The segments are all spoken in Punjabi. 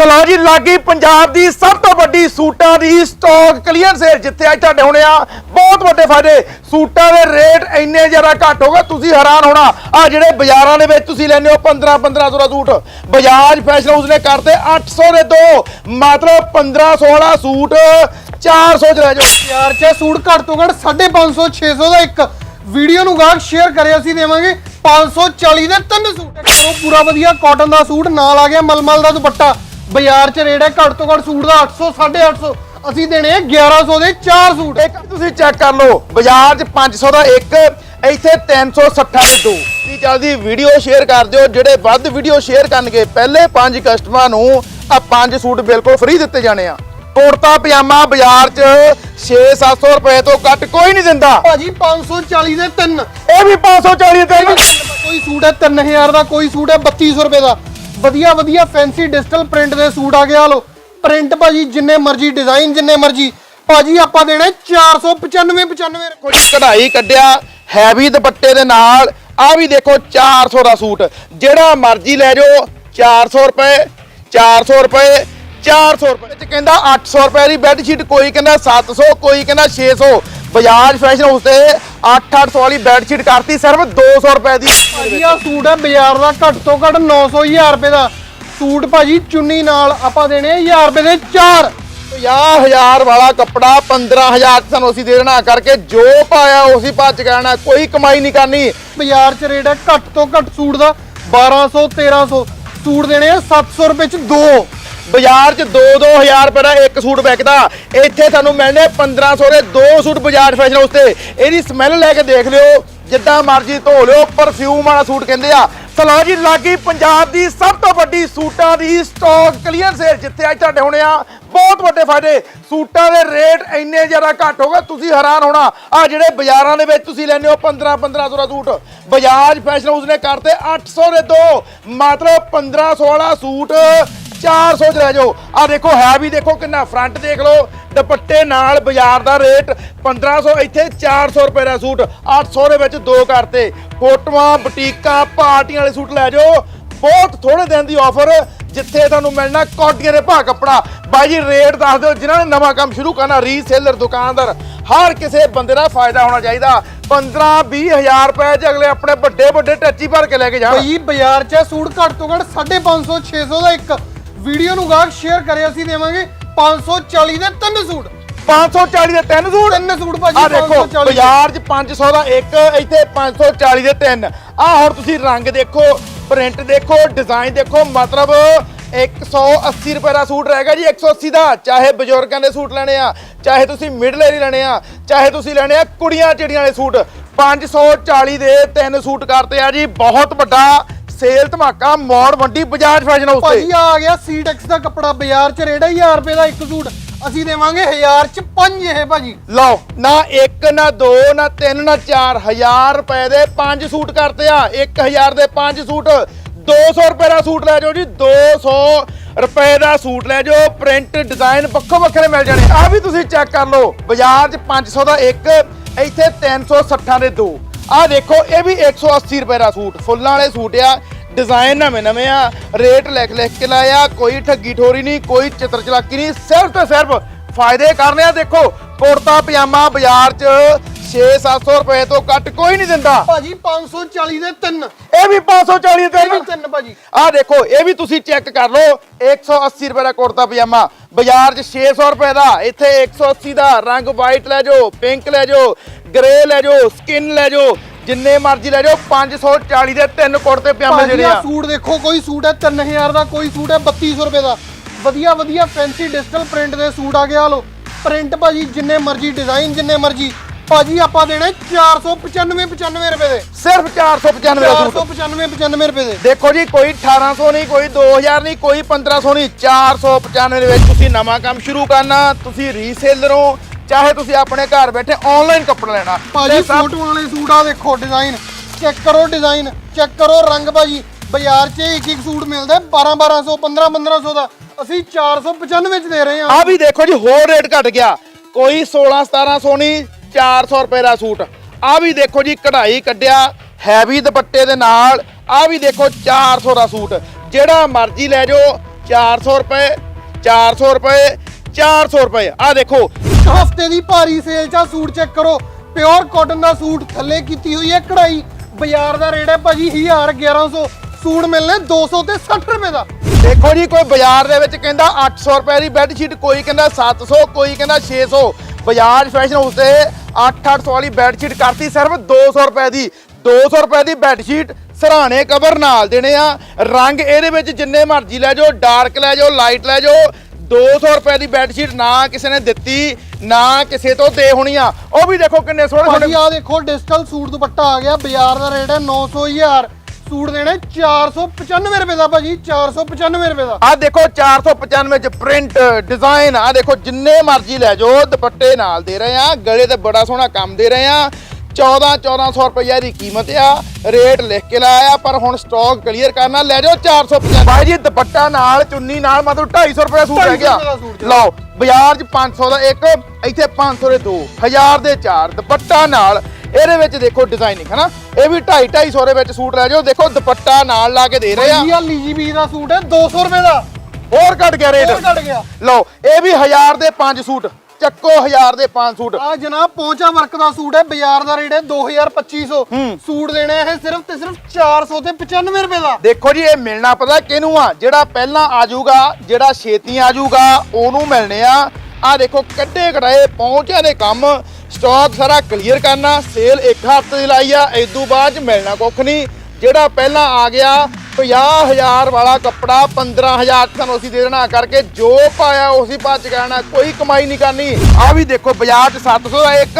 ਸਲੋ ਜੀ, ਲਾਗੀ ਪੰਜਾਬ ਦੀ ਸਭ ਤੋਂ ਵੱਡੀ ਸੂਟਾਂ ਦੀ ਸਟਾਕ ਕਲੀਅਰ ਸੇਲ ਜਿੱਥੇ ਅੱਜ ਤੁਹਾਡੇ ਹੋਣੇ ਆ, ਬਹੁਤ ਵੱਡੇ ਫਾਇਦੇ। ਸੂਟਾਂ ਦੇ ਰੇਟ ਇੰਨੇ ਜ਼ਿਆਦਾ ਘੱਟ ਹੋ ਗਏ, ਤੁਸੀਂ ਹੈਰਾਨ ਹੋਣਾ। ਆ ਜਿਹੜੇ ਬਾਜ਼ਾਰਾਂ ਦੇ ਵਿੱਚ ਤੁਸੀਂ ਲੈਂਦੇ ਹੋ 15 1500 ਦਾ ਸੂਟ, ਬਜਾਜ ਫੈਸ਼ਨ ਹਾਊਸ ਨੇ ਕਰਤੇ 800 ਦੇ ਦੋ, ਮਤਲਬ 1500 ਵਾਲਾ ਸੂਟ 400 ਚ ਲੈ ਜਾਓ। ਯਾਰ ਚ ਸੂਟ ਘੱਟ ਤੋਂ ਘੱਟ 550 600 ਦਾ ਇੱਕ। ਵੀਡੀਓ ਨੂੰ ਗਾਹਕ ਸ਼ੇਅਰ ਕਰੇ, ਅਸੀਂ ਦੇਵਾਂਗੇ 540 ਦੇ ਤਿੰਨ ਸੂਟ। ਕਰੋ ਪੂਰਾ ਵਧੀਆ ਕਾਟਨ ਦਾ ਸੂਟ, ਨਾਲ ਆ ਗਿਆ ਮਲਮਲ ਦਾ ਦੁਪੱਟਾ। ਬਾਜ਼ਾਰ 'ਚ ਰੇਟ ਹੈ ਘੱਟ ਤੋਂ ਘੱਟ ਸੂਟ ਦਾ 800 850 ਅਸੀਂ ਦੇਣੇ ਆ 1100 ਦੇ 4 ਸੂਟ। ਇੱਕ ਤੁਸੀਂ ਚੈੱਕ ਕਰ ਲਓ ਬਾਜ਼ਾਰ 'ਚ 500 ਦਾ ਇੱਕ ਇੱਥੇ 360 ਦੇ ਦੋ। ਜੀ ਜਲਦੀ ਵੀਡੀਓ ਸ਼ੇਅਰ ਕਰ ਦਿਓ ਜਿਹੜੇ ਵੱਧ ਵੀਡੀਓ ਸ਼ੇਅਰ ਕਰਨਗੇ ਪਹਿਲੇ ਪੰਜ ਕਸਟਮਰਾਂ ਨੂੰ ਆ ਪੰਜ ਸੂਟ ਬਿਲਕੁਲ ਫ੍ਰੀ ਦਿੱਤੇ ਜਾਣੇ ਆ। ਕੁੜਤਾ ਪਜਾਮਾ ਬਾਜ਼ਾਰ 'ਚ 6-700 ਰੁਪਏ ਤੋਂ ਘੱਟ ਕੋਈ ਨਹੀਂ ਦਿੰਦਾ। ਭਾਜੀ 540 ਦੇ ਤਿੰਨ। ਇਹ ਵੀ 540 ਦੇ ਤਿੰਨ। ਕੋਈ ਸੂਟ ਹੈ 3000 ਦਾ ਕੋਈ ਸੂਟ ਹੈ 3200 ਰੁਪਏ ਦਾ। ਵਧੀਆ ਵਧੀਆ ਫੈਂਸੀ ਡਿਜੀਟਲ ਪ੍ਰਿੰਟ ਦੇ ਸੂਟ ਆ ਗਿਆ ਲੋ ਪ੍ਰਿੰਟ ਭਾਜੀ ਜਿੰਨੇ ਮਰਜ਼ੀ ਡਿਜ਼ਾਈਨ ਜਿੰਨੇ ਮਰਜ਼ੀ। ਭਾਜੀ ਆਪਾਂ ਦੇਣਾ 495 95 ਕੁਝ ਕਢਾਈ ਕੱਢਿਆ ਹੈਵੀ ਦੁਪੱਟੇ ਦੇ ਨਾਲ। ਆ ਵੀ ਦੇਖੋ 400 ਦਾ ਸੂਟ। ਜਿਹੜਾ ਮਰਜ਼ੀ ਲੈ ਜਾਓ 400 ਰੁਪਏ 400 ਰੁਪਏ 400 ਰੁਪਏ। ਚ ਕਹਿੰਦਾ 800 ਰੁਪਏ ਦੀ ਬੈੱਡ ਸ਼ੀਟ ਕੋਈ ਕਹਿੰਦਾ 700 ਕੋਈ ਕਹਿੰਦਾ 600 ਬਜਾਜ ਫੈਸ਼ਨ ਹਾਊਸ ਤੇ 8-800 ਵਾਲੀ ਬੈੱਡ ਸ਼ੀਟ ਕਰਤੀ ਸਿਰਫ 200 ਰੁਪਏ ਦੀ। ਭਾਜੀ ਆਹ ਸੂਟ ਹੈ ਬਾਜ਼ਾਰ ਦਾ ਘੱਟ ਤੋਂ ਘੱਟ 900 1000 ਰੁਪਏ ਦਾ। ਸੂਟ ਭਾਜੀ ਚੁੰਨੀ ਨਾਲ ਆਪਾਂ ਦੇਣੇ ਆ 1000 ਰੁਪਏ ਦੇ 4 50000 ਵਾਲਾ ਕੱਪੜਾ 15000 ਚ ਸਾਨੂੰ ਅਸੀਂ ਦੇ ਦੇਣਾ ਕਰਕੇ ਜੋ ਪਾਇਆ ਉਸੇ ਭੱਜ ਕਹਿਣਾ ਕੋਈ ਕਮਾਈ ਨਹੀਂ ਕਰਨੀ। ਬਾਜ਼ਾਰ 'ਚ ਰੇਟ ਹੈ ਘੱਟ ਤੋਂ ਘੱਟ ਸੂਟ ਦਾ 1200 1300 ਸੂਟ ਦੇਣੇ ਆ 700 ਰੁਪਏ 'ਚ ਦੋ। ਬਾਜ਼ਾਰ 'ਚ 2-2000 ਰੁਪਏ ਦਾ ਇੱਕ ਸੂਟ ਵਿਕਦਾ। ਇੱਥੇ ਤੁਹਾਨੂੰ ਮਿਲਣੇ 1500 ਦੇ ਦੋ ਸੂਟ ਬਾਜ਼ਾਰ ਫੈਸ਼ਨ ਹਾਊਸ ਤੇ। ਇਹਦੀ ਸਮੈਲ ਲੈ ਕੇ ਦੇਖ ਲਿਓ, ਜਿੱਦਾਂ ਮਰਜ਼ੀ ਧੋ ਲਿਓ ਪਰਫਿਊਮ ਵਾਲਾ ਸੂਟ ਕਹਿੰਦੇ ਆ। ਸਲਾਹ ਜੀ, ਲਾਗੀ ਪੰਜਾਬ ਦੀ ਸਭ ਤੋਂ ਵੱਡੀ ਸੂਟਾਂ ਦੀ ਸਟਾਕ ਕਲੀਅਰ ਸੇਲ ਜਿੱਥੇ ਅੱਜ ਤੁਹਾਡੇ ਹੋਣੇ ਆ ਬਹੁਤ ਵੱਡੇ ਫਾਇਦੇ। ਸੂਟਾਂ ਦੇ ਰੇਟ ਇੰਨੇ ਜ਼ਿਆਦਾ ਘੱਟ ਹੋ ਗਏ, ਤੁਸੀਂ ਹੈਰਾਨ ਹੋਣਾ। ਆ ਜਿਹੜੇ ਬਾਜ਼ਾਰਾਂ ਦੇ ਵਿੱਚ ਤੁਸੀਂ ਲੈਂਦੇ ਹੋ 15 1500 ਦਾ ਸੂਟ, ਬਜਾਜ ਫੈਸ਼ਨ ਹਾਊਸ ਨੇ ਕਰਤੇ 800 ਦੇ ਦੋ। ਮਤਲਬ 1500 ਵਾਲਾ ਸੂਟ 400 ਚ ਲੈ ਜਾਓ। ਆ ਦੇਖੋ, ਹੈ ਵੀ ਦੇਖੋ ਕਿੰਨਾ। ਫਰੰਟ ਦੇਖ ਲਓ, ਦੁਪੱਟੇ ਨਾਲ ਬਾਜ਼ਾਰ ਦਾ ਰੇਟ 1500 ਇੱਥੇ 400 ਰੁਪਏ ਦਾ ਸੂਟ। 800 ਦੇ ਵਿੱਚ ਦੋ ਕਰਤੇ ਫੋਟੋਆਂ, ਬੁਟੀਕਾਂ, ਪਾਰਟੀਆਂ ਵਾਲੇ ਸੂਟ ਲੈ ਜਾਓ। ਬਹੁਤ ਥੋੜੇ ਦਿਨ ਦੀ ਆਫਰ ਜਿੱਥੇ ਤੁਹਾਨੂੰ ਮਿਲਣਾ ਕੋਟੀਆਂ ਦੇ ਭਾਅ ਕੱਪੜਾ। ਬਾਈ ਜੀ ਰੇਟ ਦੱਸ ਦਿਓ, ਜਿਨ੍ਹਾਂ ਨੇ ਨਵਾਂ ਕੰਮ ਸ਼ੁਰੂ ਕਰਨਾ ਰੀਸੇਲਰ ਦੁਕਾਨਦਾਰ, ਹਰ ਕਿਸੇ ਬੰਦੇ ਦਾ ਫਾਇਦਾ ਹੋਣਾ ਚਾਹੀਦਾ। 15 20000 ਰੁਪਏ ਚ ਅਗਲੇ ਆਪਣੇ ਵੱਡੇ ਵੱਡੇ ਟੱਚੀ ਭਰ ਕੇ ਲੈ ਕੇ ਜਾਣ। ਭਾਈ ਬਾਜ਼ਾਰ 'ਚ ਸੂਟ ਘੱਟ ਤੋਂ ਘੱਟ 550 600 ਦਾ ਇੱਕ ਵੀਡੀਓ ਨੂੰ ਗਾਹਕ ਸ਼ੇਅਰ ਕਰੇ ਅਸੀਂ ਦੇਵਾਂਗੇ 540 ਦੇ ਤਿੰਨ ਸੂਟ। 540 ਦੇ ਤਿੰਨ ਸੂਟ? ਤਿੰਨ ਸੂਟ ਭਾਜੀ ਆ ਦੇਖੋ 540 ਬਾਜ਼ਾਰ 'ਚ 500 ਦਾ ਇੱਕ ਇੱਥੇ 540 ਦੇ ਤਿੰਨ। ਆ ਹੁਣ ਤੁਸੀਂ ਰੰਗ ਦੇਖੋ ਪ੍ਰਿੰਟ ਦੇਖੋ ਡਿਜ਼ਾਈਨ ਦੇਖੋ ਮਤਲਬ 180 ਰੁਪਏ ਦਾ ਸੂਟ ਰਹੇਗਾ ਜੀ 180 ਦਾ। ਚਾਹੇ ਬਜ਼ੁਰਗਾਂ ਦੇ ਸੂਟ ਲੈਣੇ ਆ ਚਾਹੇ ਤੁਸੀਂ ਮਿਡਲ ਏਰੀ ਲੈਣੇ ਆ ਚਾਹੇ ਤੁਸੀਂ ਲੈਣੇ ਆ ਕੁੜੀਆਂ ਚਿੜੀਆਂ ਵਾਲੇ ਸੂਟ। 540 ਦੇ ਤਿੰਨ ਸੂਟ ਕਰਤੇ ਆ ਜੀ ਬਹੁਤ ਵੱਡਾ ਸੇਲ ਧਮਾਕਾ ਮੌੜ ਮੰਡੀ ਬਜਾਜ ਫੈਸ਼ਨ ਹਾਊਸ ਤੇ। ਭਾਜੀ ਆ ਗਿਆ ਸੀਟੈਕਸ ਦਾ ਕੱਪੜਾ ਬਾਜ਼ਾਰ 'ਚ ਹੈ 1000 ਰੁਪਏ ਦਾ ਇੱਕ ਸੂਟ। ਅਸੀਂ ਦੇਵਾਂਗੇ 1000 'ਚ ਪੰਜ ਇਹ ਭਾਜੀ। ਲਓ ਨਾ ਇੱਕ ਨਾ ਦੋ ਨਾ ਤਿੰਨ ਨਾ ਚਾਰ ਹਜ਼ਾਰ ਰੁਪਏ ਦੇ ਪੰਜ ਸੂਟ ਕਰਤੇ ਆ। 1000 ਦੇ ਪੰਜ ਸੂਟ 200 ਰੁਪਏ ਦਾ ਸੂਟ ਲੈ ਜਾਓ ਜੀ 200 ਰੁਪਏ ਦਾ ਸੂਟ ਲੈ ਜਾਓ। ਪ੍ਰਿੰਟ ਡਿਜ਼ਾਈਨ ਵੱਖੋ ਵੱਖਰੇ ਮਿਲ ਜਾਣੇ। ਆ ਵੀ ਤੁਸੀਂ ਚੈੱਕ ਕਰ ਲਓ ਬਾਜ਼ਾਰ 'ਚ 500 ਦਾ ਇੱਕ ਇੱਥੇ 360 ਦੇ ਦੋ। ਆ ਦੇਖੋ ਇਹ ਵੀ 180 ਰੁਪਏ ਦਾ ਸੂਟ। ਫੁੱਲਾਂ ਵਾਲੇ ਸੂਟ ਆ ਡਿਜ਼ਾਈਨ ਨਵੇਂ ਨਵੇਂ ਆ ਰੇਟ ਲਿਖ ਲਿਖ ਕੇ ਲਾਇਆ ਕੋਈ ਠੱਗੀ ਠੋਰੀ ਨਹੀਂ ਕੋਈ ਚਿੱਤਰ ਚਲਾਕੀ ਨਹੀਂ ਸਿਰਫ ਤੇ ਸਿਰਫ ਫਾਇਦੇ ਕਰਨੇ ਆ। ਦੇਖੋ ਕੁੜਤਾ ਪਜਾਮਾ ਬਾਜ਼ਾਰ 'ਚ 6-700 ਰੁਪਏ ਤੋਂ ਘੱਟ ਕੋਈ ਨਹੀਂ ਦਿੰਦਾ। ਭਾਜੀ 540 ਦੇ ਤਿੰਨ। ਇਹ ਵੀ 540 ਦੇ ਇਹ ਵੀ ਤਿੰਨ ਭਾਜੀ। ਆ ਦੇਖੋ ਇਹ ਵੀ ਤੁਸੀਂ ਚੈੱਕ ਕਰ ਲਓ 180 ਰੁਪਏ ਦਾ ਕੁੜਤਾ ਪਜਾਮਾ। ਬਾਜ਼ਾਰ 'ਚ 600 ਰੁਪਏ ਦਾ ਇੱਥੇ 180 ਦਾ। ਰੰਗ ਵਾਈਟ ਲੈ ਜਾਓ ਪਿੰਕ ਲੈ ਜਾਓ। ਗ੍ਰੇ ਲੈ ਜਾਓ ਸਕਿਨ ਲੈ ਜਾਓ ਜਿੰਨੇ ਮਰਜ਼ੀ ਲੈ ਜਾਓ 540 ਦੇ ਤਿੰਨ ਕੁੜਤੇ ਪਜਾਮੇ ਜਿਹੜੇ ਆ। ਸੂਟ ਦੇਖੋ ਕੋਈ ਸੂਟ ਹੈ 3000 ਦਾ ਕੋਈ ਸੂਟ ਹੈ 3200 ਰੁਪਏ ਦਾ। ਵਧੀਆ ਵਧੀਆ ਫੈਂਸੀ ਡਿਜੀਟਲ ਪ੍ਰਿੰਟ ਦੇ ਸੂਟ ਆ ਗਿਆ ਲੋ ਪ੍ਰਿੰਟ ਭਾਜੀ ਜਿੰਨੇ ਮਰਜ਼ੀ ਡਿਜ਼ਾਈਨ ਜਿੰਨੇ ਮਰਜ਼ੀ। ਭਾਜੀ ਆਪਾਂ ਦੇਣਾ 495 95 ਰੁਪਏ ਦੇ। ਸਿਰਫ 495 ਦਾ ਸੂਟ। 495 95 ਰੁਪਏ ਦੇ। ਦੇਖੋ ਜੀ ਕੋਈ 1800 ਨਹੀਂ ਕੋਈ 2000 ਨਹੀਂ ਕੋਈ 1500 ਨਹੀਂ 495 ਦੇ ਵਿੱਚ ਤੁਸੀਂ ਨਵਾਂ ਕੰਮ ਸ਼ੁਰੂ ਕਰਨਾ ਤੁਸੀਂ ਰੀਸੇਲਰ ਹੋ ਚਾਹੇ ਤੁਸੀਂ ਆਪਣੇ ਘਰ ਬੈਠੇ ਆਨਲਾਈਨ ਕੱਪੜਾ ਲੈਣਾ। ਭਾਜੀ ਫੋਟੋ ਵਾਲੇ ਸੂਟ ਆ ਦੇਖੋ ਡਿਜ਼ਾਈਨ ਚੈੱਕ ਕਰੋ ਡਿਜ਼ਾਈਨ ਚੈੱਕ ਕਰੋ ਰੰਗ ਭਾਜੀ। ਬਾਜ਼ਾਰ 'ਚ ਇੱਕ ਇੱਕ ਸੂਟ ਮਿਲਦਾ 12 1200 15 1500 ਦਾ। ਅਸੀਂ 495 ਚ ਦੇ ਰਹੇ ਹਾਂ। ਆ ਵੀ ਦੇਖੋ ਜੀ ਹੋਰ ਰੇਟ ਘਟ ਗਿਆ। ਕੋਈ 16 1700 ਨਹੀਂ 400 ਰੁਪਏ ਦਾ ਸੂਟ। ਆ ਵੀ ਦੇਖੋ ਜੀ ਕਢਾਈ ਕੱਢਿਆ ਹੈਵੀ ਦੁਪੱਟੇ ਦੇ ਨਾਲ। ਆ ਵੀ ਦੇਖੋ 400 ਦਾ ਸੂਟ। ਜਿਹੜਾ ਮਰਜ਼ੀ ਲੈ ਜਾਓ 400 ਰੁਪਏ 400 ਰੁਪਏ 400 ਰੁਪਏ। ਆ ਦੇਖੋ ਹਫ਼ਤੇ ਦੀ ਭਾਰੀ ਸੇਲ 'ਚ ਆਹ ਸੂਟ ਚੈੱਕ ਕਰੋ। ਪਿਓਰ ਕਾਟਨ ਦਾ ਸੂਟ ਥੱਲੇ ਕੀਤੀ ਹੋਈ ਹੈ ਕਢਾਈ। ਬਾਜ਼ਾਰ ਦਾ ਰੇਟ ਹੈ ਭਾਜੀ 1000 1100 ਸੂਟ ਮਿਲਨੇ 200 ਤੇ 60 ਰੁਪਏ ਦਾ। ਦੇਖੋ ਜੀ, ਕੋਈ ਬਾਜ਼ਾਰ ਦੇ ਵਿੱਚ ਕਹਿੰਦਾ 800 ਰੁਪਏ ਦੀ ਬੈੱਡਸ਼ੀਟ ਕੋਈ ਕਹਿੰਦਾ 700 ਕੋਈ ਕਹਿੰਦਾ 600 ਬਜਾਜ ਫੈਸ਼ਨ ਹਾਊਸ ਤੇ 8-800 ਵਾਲੀ ਬੈੱਡਸ਼ੀਟ ਕਰਤੀ ਸਿਰਫ 200 ਰੁਪਏ ਦੀ। 200 ਰੁਪਏ ਦੀ ਬੈੱਡਸ਼ੀਟ ਸਰਾਣੇ ਕਵਰ ਨਾਲ ਦੇਣੇ ਆ। ਰੰਗ ਇਹਦੇ ਵਿੱਚ ਜਿੰਨੇ ਮਰਜ਼ੀ ਲੈ ਜਾਓ ਡਾਰਕ ਲੈ ਜਾਓ ਲਾਈਟ ਲੈ ਜਾਓ। 200 ਰੁਪਏ ਦੀ ਬੈੱਡਸ਼ੀਟ ਨਾ ਕਿਸੇ ਨੇ ਦਿੱਤੀ। ਨਾ ਕਿਸੇ ਤੋਂ ਦੇ ਹੋਣੀ ਆ। ਉਹ ਵੀ ਦੇਖੋ ਕਿੰਨੇ ਸੋਹਣੇ ਭਾਜੀ ਸੋਹਣੇ ਆ ਦੇਖੋ ਡਿਜੀਟਲ ਸੂਟ ਦੁਪੱਟਾ ਆ ਗਿਆ। ਬਾਜ਼ਾਰ ਦਾ ਰੇਟ ਹੈ 900 1000 ਸੂਟ ਦੇਣੇ 495 ਰੁਪਏ ਦਾ ਭਾਜੀ 495 ਰੁਪਏ ਦਾ। ਆ ਦੇਖੋ 495 ਚ ਪ੍ਰਿੰਟ ਡਿਜ਼ਾਈਨ ਆ ਦੇਖੋ ਜਿੰਨੇ ਮਰਜ਼ੀ ਲੈ ਜਾਓ ਦੁਪੱਟੇ ਨਾਲ ਦੇ ਰਹੇ ਆ ਗਲੇ ਤੇ ਬੜਾ ਸੋਹਣਾ ਕੰਮ ਦੇ ਰਹੇ ਆ। 14 1400 ਰੁਪਏ ਦੀ ਕੀਮਤ ਆ। ਰੇਟ ਲਿਖ ਕੇ ਲਾਇਆ ਪਰ ਹੁਣ ਸਟਾਕ ਕਲੀਅਰ ਕਰਨਾ ਲੈ ਜਾਓ 450 ਭਾਈ ਜੀ ਦੁਪੱਟਾ ਨਾਲ ਚੁੰਨੀ ਨਾਲ ਮਤਲਬ 250 ਰੁਪਏ ਸੂਟ ਰਹਿ 250 ਗਿਆ। ਲਓ ਬਾਜ਼ਾਰ 'ਚ 500 ਦਾ ਇੱਕ ਇੱਥੇ 500 ਦੇ ਦੋ 1000 ਦੇ ਚਾਰ ਦੁਪੱਟਾ ਨਾਲ। ਇਹਦੇ ਵਿੱਚ ਦੇਖੋ ਡਿਜ਼ਾਈਨਿੰਗ ਹਨਾ? ਇਹ ਵੀ 2.5 250 ਦੇ ਵਿੱਚ ਸੂਟ ਰਹਿ ਜਾਓ। ਦੇਖੋ ਦੁਪੱਟਾ ਨਾਲ ਲਾ ਕੇ ਦੇ ਰਹੇ ਆ। ਭਾਜੀ ਆ ਲੀਜੀ ਬੀ ਦਾ ਸੂਟ ਹੈ 200 ਰੁਪਏ ਦਾ। ਹੋਰ ਘਟ ਗਿਆ ਰੇਟ। ਹੋਰ ਘਟ ਗਿਆ। ਲਓ ਇਹ ਵੀ 1000 ਦੇ 5 ਸੂਟ। ਚੱਕੋ 1000 ਦੇ 5 ਸੂਟ। ਆ ਜਨਾਬ ਪਹੁੰਚਾ ਵਰਕ ਦਾ ਸੂਟ ਹੈ ਬਾਜ਼ਾਰ ਦਾ ਰੇਟ ਹੈ 2250 ਸੂਟ ਦੇਣਾ ਇਹ ਸਿਰਫ ਤੇ ਸਿਰਫ 400 ਤੇ 95 ਰੁਪਏ ਦਾ। ਦੇਖੋ ਜੀ ਇਹ ਮਿਲਣਾ ਪਤਾ ਕਿਹਨੂੰ ਆ? ਜਿਹੜਾ ਪਹਿਲਾਂ ਆ ਜਾਊਗਾ ਜਿਹੜਾ ਛੇਤੀ ਆ ਜਾਊਗਾ ਉਹਨੂੰ ਮਿਲਣੇ ਆ। ਆ ਦੇਖੋ ਕੱਢੇ ਕਢਾਏ ਪਹੁੰਚਿਆ ਦੇ ਕੰਮ। ਸਟਾਕ ਸਾਰਾ ਕਲੀਅਰ ਕਰਨਾ ਸੇਲ ਇੱਕ ਹਫ਼ਤੇ ਦੀ ਲਾਈ ਆ ਇਦੋਂ ਬਾਅਦ ਚ ਮਿਲਣਾ ਕੁੱਖ ਨਹੀਂ। ਜਿਹੜਾ ਪਹਿਲਾਂ ਆ ਗਿਆ 50000 ਵਾਲਾ ਕੱਪੜਾ 15000 ਤੁਹਾਨੂੰ ਅਸੀਂ ਦੇ ਦੇਣਾ ਕਰਕੇ ਜੋ ਪਾਇਆ ਉਸੇ ਬਾਅਦ ਚ ਕਹਿਣਾ ਕੋਈ ਕਮਾਈ ਨਹੀਂ ਕਰਨੀ। ਆ ਵੀ ਦੇਖੋ ਬਾਜ਼ਾਰ ਚ 700 ਦਾ ਇੱਕ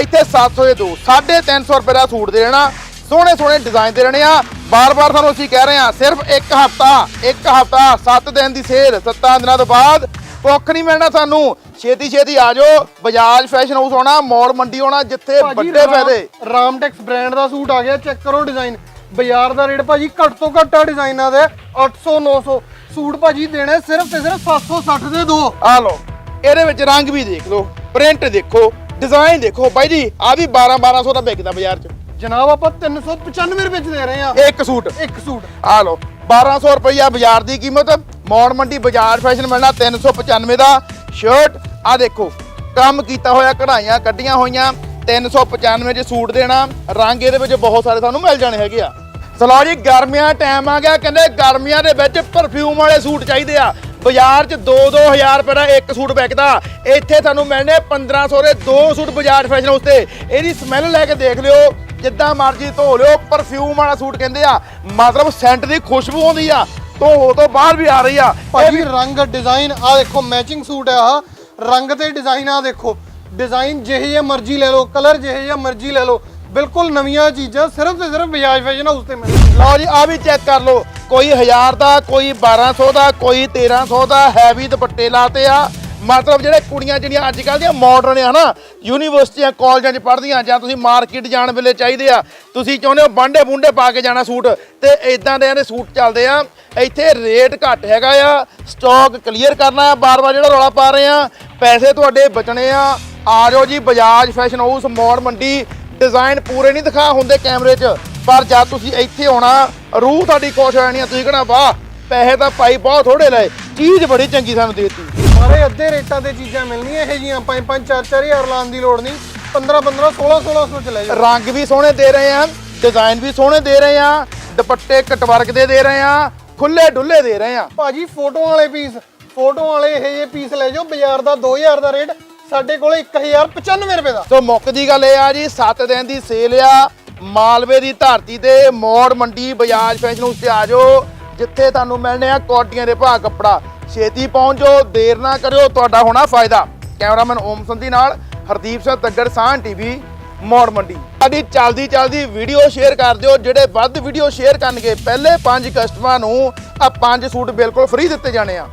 ਇੱਥੇ 700 ਦੇ ਦੋ 350 ਰੁਪਏ ਦਾ ਸੂਟ ਦੇ ਦੇਣਾ ਸੋਹਣੇ ਸੋਹਣੇ ਡਿਜ਼ਾਈਨ ਦੇ ਰਹੇ ਆ। ਬਾਰ-ਬਾਰ ਤੁਹਾਨੂੰ ਅਸੀਂ ਕਹਿ ਰਹੇ ਆ ਸਿਰਫ ਇੱਕ ਹਫਤਾ ਇੱਕ ਹਫਤਾ 7 ਦਿਨ ਦੀ ਸੇਲ 7 ਦਿਨਾਂ ਤੋਂ ਬਾਅਦ ਕੁੱਖ ਨਹੀਂ ਮਿਲਣਾ ਤੁਹਾਨੂੰ ਛੇਤੀ ਛੇਤੀ ਆ ਜਾਓ ਬਜਾਜ ਫੈਸ਼ਨ ਹਾਊਸ ਆਉਣਾ ਮੌੜ ਮੰਡੀ ਆਉਣਾ ਜਿੱਥੇ ਵੱਡੇ ਫਾਇਦੇ। ਰਾਮਟੈਕਸ ਬ੍ਰਾਂਡ ਦਾ ਸੂਟ ਆ ਗਿਆ ਚੈੱਕ ਕਰੋ ਡਿਜ਼ਾਈਨ ਬਾਜ਼ਾਰ ਦਾ ਰੇਟ ਭਾਜੀ ਘੱਟ ਤੋਂ ਘੱਟ ਆ ਡਿਜ਼ਾਈਨਾਂ ਦੇ 800 900 ਸੂਟ ਭਾਜੀ ਦੇਣੇ ਸਿਰਫ ਤੇ ਸਿਰਫ 760 ਦੇ ਦੋ। ਆ ਲਓ ਇਹਦੇ ਵਿੱਚ ਰੰਗ ਵੀ ਦੇਖ ਲਓ ਪ੍ਰਿੰਟ ਦੇਖੋ ਡਿਜ਼ਾਈਨ ਦੇਖੋ। ਬਾਈ ਜੀ ਆ ਵੀ 12 1200 ਦਾ ਵਿਕਦਾ ਬਾਜ਼ਾਰ 'ਚ। ਜਨਾਬ ਆਪਾਂ 395 ਰੁਪਏ ਚ ਦੇ ਰਹੇ ਆ ਇੱਕ ਸੂਟ। ਇੱਕ ਸੂਟ। ਆ ਲਓ 1200 ਰੁਪਈਆ ਬਾਜ਼ਾਰ ਦੀ ਕੀਮਤ। ਮੌੜ ਮੰਡੀ ਬਾਜ਼ਾਰ ਫੈਸ਼ਨ ਮਿਲਣਾ 395 ਦਾ। ਸ਼ਰਟ ਆ ਦੇਖੋ ਕੰਮ ਕੀਤਾ ਹੋਇਆ ਕਢਾਈਆਂ ਕੱਢੀਆਂ ਹੋਈਆਂ। 395 ਚ ਸੂਟ ਦੇਣਾ। ਰੰਗ ਇਹਦੇ ਵਿੱਚ ਬਹੁਤ ਸਾਰੇ ਤੁਹਾਨੂੰ ਮਿਲ ਜਾਣੇ ਹੈਗੇ ਆ। ਚਲੋ ਜੀ ਗਰਮੀਆਂ ਟਾਈਮ ਆ ਗਿਆ। ਕਹਿੰਦੇ ਗਰਮੀਆਂ ਦੇ ਵਿੱਚ ਪਰਫਿਊਮ ਵਾਲੇ ਸੂਟ ਚਾਹੀਦੇ ਆ। ਬਾਜ਼ਾਰ 'ਚ 2-2000 ਰੁਪਏ ਦਾ ਇੱਕ ਸੂਟ ਵਿਕਦਾ। ਇੱਥੇ ਤੁਹਾਨੂੰ ਮਿਲਣੇ 1500 ਦੇ ਦੋ ਸੂਟ ਬਾਜ਼ਾਰ ਫੈਸ਼ਨ ਹਾਊਸ ਤੇ। ਇਹਦੀ ਸਮੈਲ ਲੈ ਕੇ ਦੇਖ ਲਿਓ। ਜਿੱਦਾਂ ਮਰਜ਼ੀ ਧੋ ਲਿਓ। ਪਰਫਿਊਮ ਵਾਲਾ ਸੂਟ ਕਹਿੰਦੇ ਆ ਮਤਲਬ ਸੈਂਟ ਦੀ ਖੁਸ਼ਬੂ ਆਉਂਦੀ ਆ। ਧੋ ਤੋਂ ਬਾਹਰ ਵੀ ਆ ਰਹੀ ਆ। ਇਹ ਵੀ ਰੰਗ ਡਿਜ਼ਾਈਨ ਆ ਦੇਖੋ ਮੈਚਿੰਗ ਸੂਟ ਆਹ। ਰੰਗ ਤੇ ਡਿਜ਼ਾਈਨ ਆ ਦੇਖੋ। ਡਿਜ਼ਾਈਨ ਜਿਹੇ ਜਿਹੇ ਮਰਜ਼ੀ ਲੈ ਲਓ ਕਲਰ ਜਿਹੇ ਜਿਹੇ ਮਰਜ਼ੀ ਲੈ ਲਓ। ਬਿਲਕੁਲ ਨਵੀਆਂ ਚੀਜ਼ਾਂ ਸਿਰਫ ਤੇ ਸਿਰਫ ਬਜਾਜ ਫੈਸ਼ਨ ਹਾਊਸ ਤੇ ਮਿਲਣਗੀਆਂ। ਲਓ ਜੀ ਆ ਵੀ ਚੈੱਕ ਕਰ ਲਓ। ਕੋਈ 1000 ਦਾ, ਕੋਈ 1200 ਦਾ, ਕੋਈ 1300 ਦਾ ਹੈਵੀ ਦੁਪੱਟੇ ਲਾਤੇ ਆ। ਮਤਲਬ ਜਿਹੜੇ ਕੁੜੀਆਂ ਜਿਹੜੀਆਂ ਅੱਜ ਕੱਲ੍ਹ ਦੀਆਂ ਮਾਡਰਨ ਆ ਨਾ ਯੂਨੀਵਰਸਿਟੀਆਂ ਕਾਲਜਾਂ 'ਚ ਪੜ੍ਹਦੀਆਂ, ਜਾਂ ਤੁਸੀਂ ਮਾਰਕੀਟ ਜਾਣ ਵੇਲੇ ਚਾਹੀਦੇ ਆ, ਤੁਸੀਂ ਚਾਹੁੰਦੇ ਹੋ ਬਾਂਡੇ ਬੁੰਡੇ ਪਾ ਕੇ ਜਾਣਾ ਸੂਟ, ਤੇ ਇਦਾਂ ਦੇ ਇਹਦੇ ਸੂਟ ਚੱਲਦੇ ਆ। ਇੱਥੇ ਰੇਟ ਘੱਟ ਹੈਗਾ ਆ ਸਟਾਕ ਕਲੀਅਰ ਕਰਨਾ ਆ, ਬਾਰ-ਬਾਰ ਜਿਹੜਾ ਰੌਲਾ ਪਾ ਰਹੇ ਆ, ਪੈਸੇ ਤੁਹਾਡੇ ਬਚਣੇ ਆ। ਆ ਜਾਓ ਜੀ, ਬਜਾਜ ਫੈਸ਼ਨ ਹਾਊਸ ਮੋੜ ਮੰਡੀ ਡਿਜ਼ਾਈਨ ਪੂਰੇ ਨਹੀਂ ਦਿਖਾ ਹੁੰਦੇ ਕੈਮਰੇ 'ਚ। ਪਰ ਜਦ ਤੁਸੀਂ ਇੱਥੇ ਆਉਣਾ ਰੂਹ ਤੁਹਾਡੀ ਖੁਸ਼ ਹੋ ਜਾਣੀ ਆ ਤੁਸੀਂ ਕਹਣਾ ਵਾਹ ਪੈਸੇ ਤਾਂ ਭਾਈ ਬਹੁਤ ਥੋੜੇ ਲਏ। ਚੀਜ਼ ਬੜੀ ਚੰਗੀ ਸਾਨੂੰ ਦੇਤੀ। ਸਾਰੇ ਅੱਧੇ ਰੇਟਾਂ ਤੇ ਚੀਜ਼ਾਂ ਮਿਲਣੀਆਂ ਇਹ ਜੀਆਂ 5 5 4 4000 ਲਾਉਣ ਦੀ ਲੋੜ ਨਹੀਂ। 15 15 16 1600 ਚ ਲੈ ਜਾਓ। ਰੰਗ ਵੀ ਸੋਹਣੇ ਦੇ ਰਹੇ ਆ ਡਿਜ਼ਾਈਨ ਵੀ ਸੋਹਣੇ ਦੇ ਰਹੇ ਆ ਦੁਪੱਟੇ ਕਟਵਰਕ ਦੇ ਦੇ ਰਹੇ ਆ ਖੁੱਲੇ ਡੁੱਲੇ ਦੇ ਰਹੇ ਆ। ਭਾਜੀ ਫੋਟੋਆਂ ਵਾਲੇ ਪੀਸ ਫੋਟੋਆਂ ਵਾਲੇ ਇਹ ਜਿਹੇ ਪੀਸ ਲੈ ਜਾਓ ਬਾਜ਼ਾਰ ਦਾ 2000 ਦਾ ਰੇਟ। ਸਾਡੇ ਕੋਲ 1095 ਰੁਪਏ ਦਾ। ਸੋ ਮੁੱਕ ਦੀ ਗੱਲ ਇਹ ਆ ਜੀ 7 ਦਿਨ ਦੀ ਸੇਲ ਆ। ਮਾਲਵੇ ਦੀ ਧਰਤੀ ਤੇ ਮੋੜ ਮੰਡੀ ਬਜਾਜ ਫੈਸ਼ਨ ਹਾਊਸ ਤੇ ਆ ਜਾਓ, ਜਿੱਥੇ ਤੁਹਾਨੂੰ ਮਿਲਣੇ ਆ ਕੋਟੀਆਂ ਦੇ ਭਾਅ ਕੱਪੜਾ। ਛੇਤੀ ਪਹੁੰਚੋ ਦੇਰ ਨਾ ਕਰਿਓ, ਤੁਹਾਡਾ ਹੋਣਾ ਫਾਇਦਾ। ਕੈਮਰਾਮੈਨ ਓਮ ਸੰਧੀ ਨਾਲ ਹਰਦੀਪ ਸਿੰਘ ਤੱਗੜ ਸਾਹਨ ਟੀਵੀ, ਮੋੜ ਮੰਡੀ। ਸਾਡੀ ਚੱਲਦੀ ਚੱਲਦੀ ਵੀਡੀਓ ਸ਼ੇਅਰ ਕਰ ਦਿਓ, ਜਿਹੜੇ ਵੱਧ ਵੀਡੀਓ ਸ਼ੇਅਰ ਕਰਨਗੇ, ਪਹਿਲੇ ਪੰਜ ਕਸਟਮਰਾਂ ਨੂੰ ਆ ਪੰਜ ਸੂਟ ਬਿਲਕੁਲ ਫ੍ਰੀ ਦਿੱਤੇ ਜਾਣੇ ਆ।